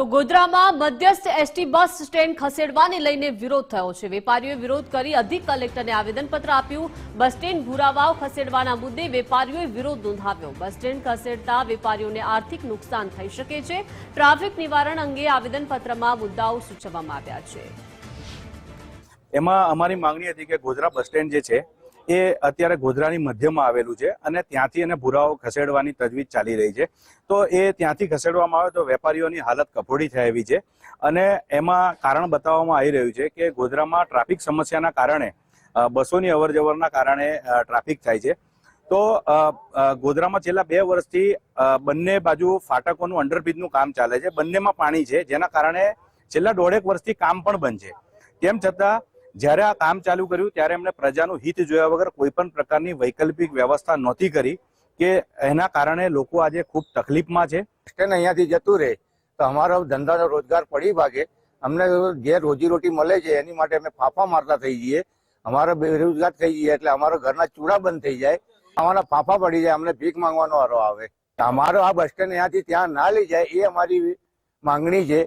તો ગોધરામાં મધ્યસ્થ ST bus stand ખસેડવાને લઈને વિરોધ થયો છે. વેપારીઓએ વિરોધ કરી અધિક કલેક્ટરને આવેદનપત્ર આપ્યું. બસ સ્ટેન્ડ ભૂરાવાવ ખસેડવાના મુદ્દે વેપારીઓએ વિરોધ નોંધાવ્યો. બસ સ્ટેન્ડ ખસેડતા વેપારીઓને આર્થિક નુકસાન થઈ શકે છે. ટ્રાફિક નિવારણ અંગે આવેદનપત્રમાં મુદ્દાઓ સૂચવવામાં આવ્યા છે. એમાં અમારી માંગણી હતી કે ગોધરા બસ સ્ટેન્ડ જે છે એ અત્યારે ગોધરાની મધ્યમાં આવેલું છે અને ત્યાંથી એને ભુરાઓ ખસેડવાની તજવીજ ચાલી રહી છે. તો એ ત્યાંથી ખસેડવામાં આવે તો વેપારીઓની હાલત કફોડી થાય એવી છે અને એમાં કારણ બતાવવામાં આવી રહ્યું છે કે ગોધરામાં ટ્રાફિક સમસ્યાના કારણે બસોની અવરજવરના કારણે ટ્રાફિક થાય છે. તો ગોધરામાં છેલ્લા બે વર્ષથી બંને બાજુ ફાટકોનું અંડરબ્રિજનું કામ ચાલે છે. બંનેમાં પાણી છે, જેના કારણે છેલ્લા દોઢેક વર્ષથી કામ પણ બંધ છે. તેમ છતાં જ્યારે આ કામ ચાલુ કર્યું, ત્યારે એમણે પ્રજાનું હિત જોયા વગર કોઈ પણ પ્રકારની વૈકલ્પિક વ્યવસ્થા નહોતી કરી કે એના કારણે લોકો આજે ખૂબ તકલીફમાં છે. સ્ટેન્ડ અહીંયાથી જતું રહે, તો અમારો ધંધાનો રોજગાર પડી ભાગે. અમને જે રોજીરોટી મળે છે, એની માટે અમે ફાફા મારતા થઈ જઈએ. અમારો બેરોજગાર થઈ જઈએ, એટલે અમારો ઘરના ચૂડા બંધ થઈ જાય. અમારા ફાફા પડી જાય, અમને ભીખ માંગવાનો વારો આવે. અમારો આ બસ સ્ટેન્ડ અહીંયાથી ત્યાં ના લઈ જાય, એ અમારી માંગણી છે.